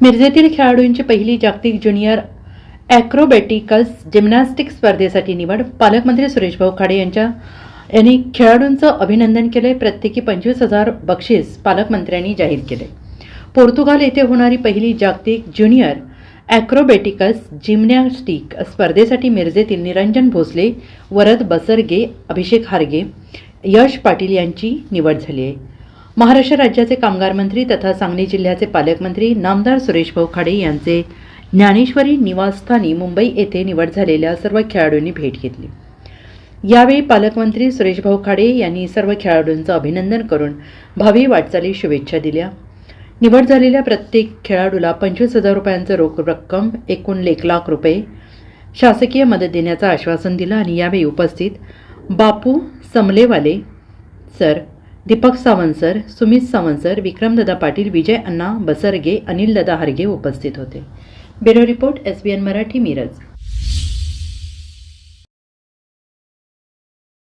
मिरजेतील खेळाडूंची पहिली जागतिक ज्युनियर ॲक्रोबॅटिकल्स जिम्नॅस्टिक स्पर्धेसाठी निवड. पालकमंत्री सुरेश भाऊ खाडे यांच्या यांनी खेळाडूंचं अभिनंदन केले प्रत्येकी पंचवीस हजार बक्षीस पालकमंत्र्यांनी जाहीर केले. पोर्तुगाल येथे होणारी पहिली जागतिक ज्युनियर ॲक्रोबॅटिकल्स जिम्नॅस्टिक स्पर्धेसाठी मिरजेतील निरंजन भोसले वरद बसरगे अभिषेक हारगे यश पाटील यांची निवड झाली आहे. महाराष्ट्र राज्याचे कामगार मंत्री तथा सांगली जिल्ह्याचे पालकमंत्री नामदार सुरेश भाऊ खाडे यांचे ज्ञानेश्वरी निवासस्थानी मुंबई येथे निवड झालेल्या सर्व खेळाडूंनी भेट घेतली. यावेळी पालकमंत्री सुरेश भाऊ खाडे यांनी सर्व खेळाडूंचं अभिनंदन करून भावी वाटचाली शुभेच्छा दिल्या. निवड झालेल्या प्रत्येक खेळाडूला पंचवीस हजार रुपयांचं रोख रक्कम एकूण एक लाख रुपये शासकीय मदत देण्याचं आश्वासन दिलं आणि यावेळी उपस्थित Bapu Samlewale sir Deepak Sawant sir Sumit Sawant sir Vikramdada Patil Vijay Anna Basarge Anildada Harge उपस्थित होते. Bureau report S B N Marathi Miraj.